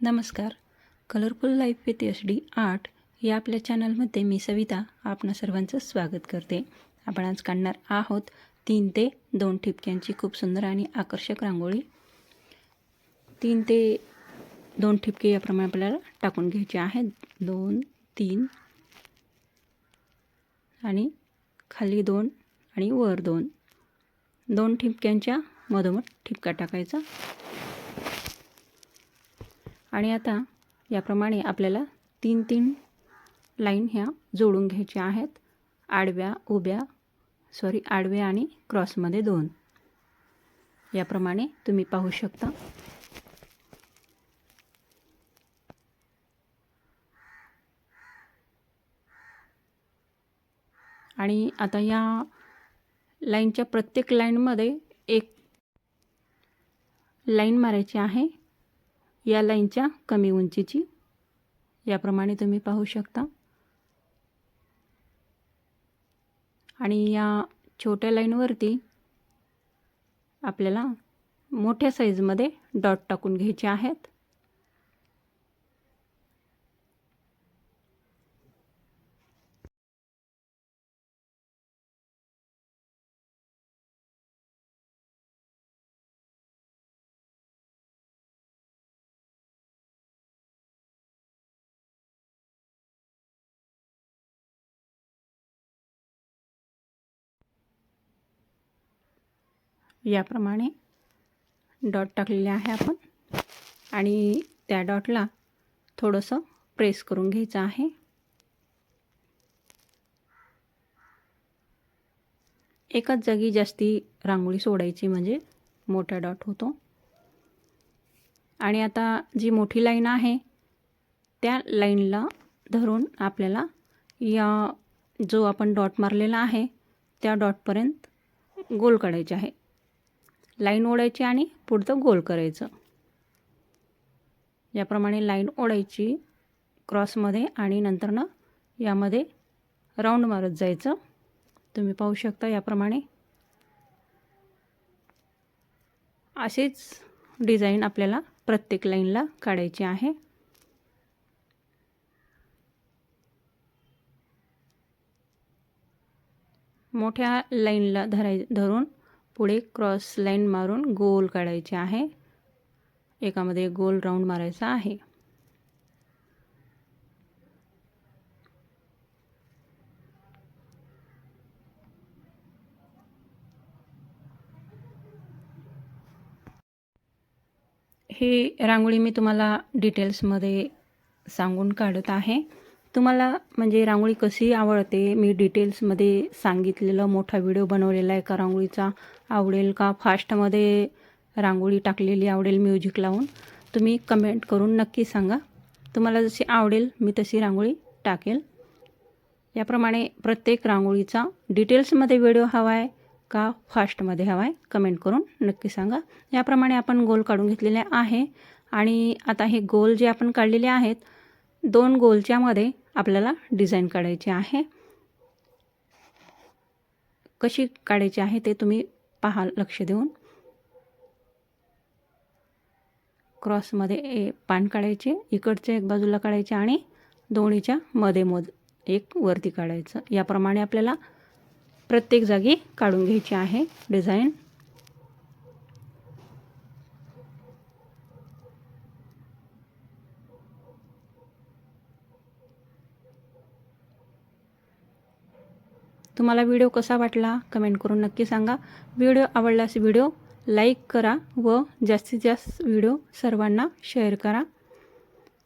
नमस्कार. Colourful life with S D art या आपल्या चॅनलमध्ये मी सविता आपणा सर्वांचं स्वागत करते. आपण आज काढणार आहोत तीन ते दोन ठिपक्यांची खूप सुंदर आणि आकर्षक रांगोळी. तीन ते दोन ठिपके याप्रमाणे आपल्याला टाकून घ्यायचे आहेत. दोन तीन आणि खाली दोन आणि वर दोन. दोन ठिपक्यांच्या मधोमध ठिपका टाकायचा. आणि आता याप्रमाणे आपल्याला तीन तीन लाईन ह्या जोडून घ्यायच्या आहेत. आडव्या उभ्या सॉरी आडव्या आणि क्रॉसमध्ये दोन. याप्रमाणे तुम्ही पाहू शकता. आणि आता या लाईनच्या प्रत्येक लाईनमध्ये एक लाईन मारायची आहे. या लाईनच्या कमी उंचीची. याप्रमाणे तुम्ही पाहू शकता. आणि या छोट्या लाईनवरती आपल्याला मोठ्या साईजमध्ये डॉट टाकून घ्यायचे आहेत. याप्रमाणे डॉट टाकलेले आहे आपण. आणि त्या डॉटला थोडंसं प्रेस करून घ्यायचं आहे. एकाच जागी जास्ती रांगोळी सोडायची म्हणजे मोठा डॉट होतो. आणि आता जी मोठी लाईन आहे त्या लाईनला धरून आपल्याला या जो आपण डॉट मारलेला आहे त्या डॉटपर्यंत गोल काढायचे आहे. लाईन ओढायची आणि पुढचं गोल करायचं. याप्रमाणे लाईन ओढायची क्रॉसमध्ये आणि नंतरनं यामध्ये राऊंड मारत जायचं. तुम्ही पाहू शकता याप्रमाणे. अशीच डिझाईन आपल्याला प्रत्येक लाईनला काढायची आहे. मोठ्या लाईनला धराय धरून पुढे क्रॉस लाईन मारून गोल काढायचे आहे. एकामध्ये गोल राऊंड मारायचा आहे. हे रांगोळी मी तुम्हाला डिटेल्समध्ये सांगून काढत आहे. तुम्हाला म्हणजे रांगोळी कशी आवडते? मी डिटेल्समध्ये सांगितलेलं मोठा व्हिडिओ बनवलेला आहे का रांगोळीचा? आवडेल का? फास्टमध्ये रांगोळी टाकलेली आवडेल म्युझिक लावून. तुम्ही कमेंट करून नक्की सांगा. तुम्हाला जशी आवडेल मी तशी रांगोळी टाकेल. याप्रमाणे प्रत्येक रांगोळीचा डिटेल्समध्ये व्हिडिओ हवा आहे का? फास्टमध्ये हवा आहे कमेंट करून नक्की सांगा. याप्रमाणे आपण गोल काढून घेतलेले आहे. आणि आता हे गोल जे आपण काढलेले आहेत दोन गोलच्यामध्ये आपल्याला डिझाईन काढायची आहे. कशी काढायची आहे ते तुम्ही पहा लक्ष देऊन. क्रॉसमध्ये ए पान काढायचे इकडच्या एक बाजूला काढायचे आणि दोन्हीच्या मध्ये मोद एक वरती काढायचं. याप्रमाणे आपल्याला प्रत्येक जागी काढून घ्यायची आहे डिझाईन. तुम्हाला व्हिडिओ कसा वाटला कमेंट करून नक्की सांगा. व्हिडिओ आवडल्यास व्हिडिओ लाईक करा व जास्तीत जास्त व्हिडिओ सर्वांना शेअर करा.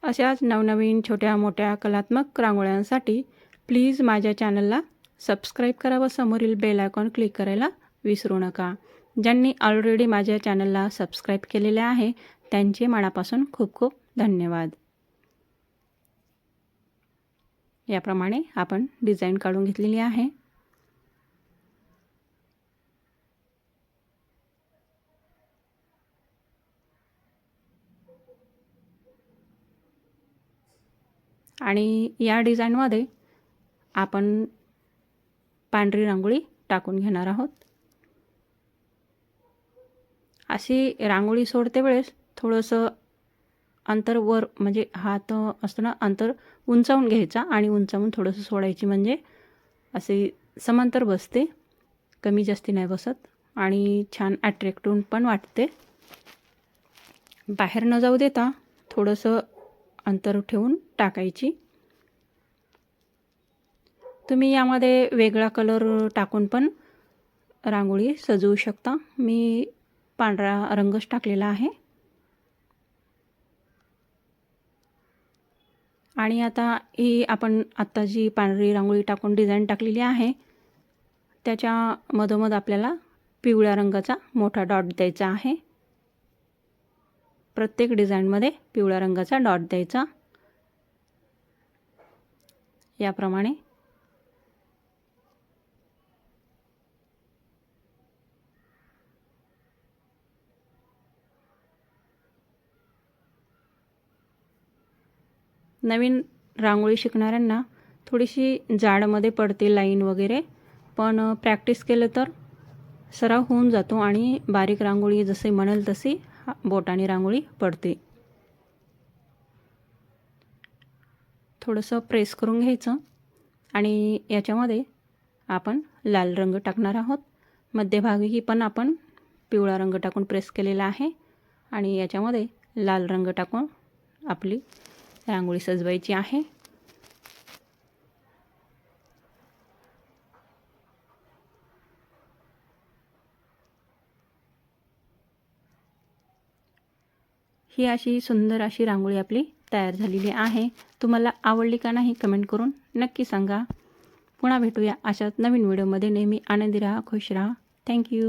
अशाच नवनवीन छोट्या मोठ्या कलात्मक रांगोळ्यांसाठी प्लीज माझ्या चॅनलला सबस्क्राईब करा व समोरील बेल आयकॉन क्लिक करायला विसरू नका. ज्यांनी ऑलरेडी माझ्या चॅनलला सबस्क्राईब केलेले आहे त्यांचे मनापासून खूप खूप धन्यवाद. याप्रमाणे आपण डिझाईन काढून घेतलेली आहे. आणि या डिझाईनमध्ये आपण पांढरी रांगोळी टाकून घेणार आहोत. अशी रांगोळी सोडते वेळेस थोडंसं अंतर वर म्हणजे हात असतो ना अंतर उंचावून घ्यायचा आणि उंचावून थोडंसं सोडायची म्हणजे असे समांतर बसते. कमी जास्ती नाही बसत आणि छान ॲट्रॅक्टून पण वाटते. बाहेर न जाऊ देता थोडंसं अंतर ठेवून टाकायची. तुम्ही यामध्ये वेगळा कलर टाकून पण रांगोळी सजवू शकता. मी पांढरा रंगच टाकलेला आहे. आणि आता ही आपण आत्ता जी पांढरी रांगोळी टाकून डिझाईन टाकलेली आहे त्याच्या मधोमध आपल्याला पिवळ्या रंगाचा मोठा डॉट द्यायचा आहे. प्रत्येक डिझाईनमध्ये पिवळ्या रंगाचा डॉट द्यायचा. याप्रमाणे नवीन रांगोळी शिकणाऱ्यांना थोडीशी जाडमध्ये पडते लाईन वगैरे पण प्रॅक्टिस केलं तर सराव होऊन जातो आणि बारीक रांगोळी जसे म्हणेल तशी बोटाने रांगोळी पडते. थोडंसं प्रेस करून घ्यायचं आणि याच्यामध्ये आपण लाल रंग टाकणार आहोत. मध्यभागी पण आपण पिवळा रंग टाकून प्रेस केलेला आहे आणि याच्यामध्ये लाल रंग टाकून आपली रांगोळी सजवायची आहे. ही अशी सुंदर अशी रांगोळी आपली तयार झालेली आहे. तुम्हाला आवडली का नाही कमेंट करून नक्की सांगा. पुन्हा भेटूया अशाच नवीन व्हिडिओमध्ये. नेहमी आनंदी राहा खुश राहा. थँक्यू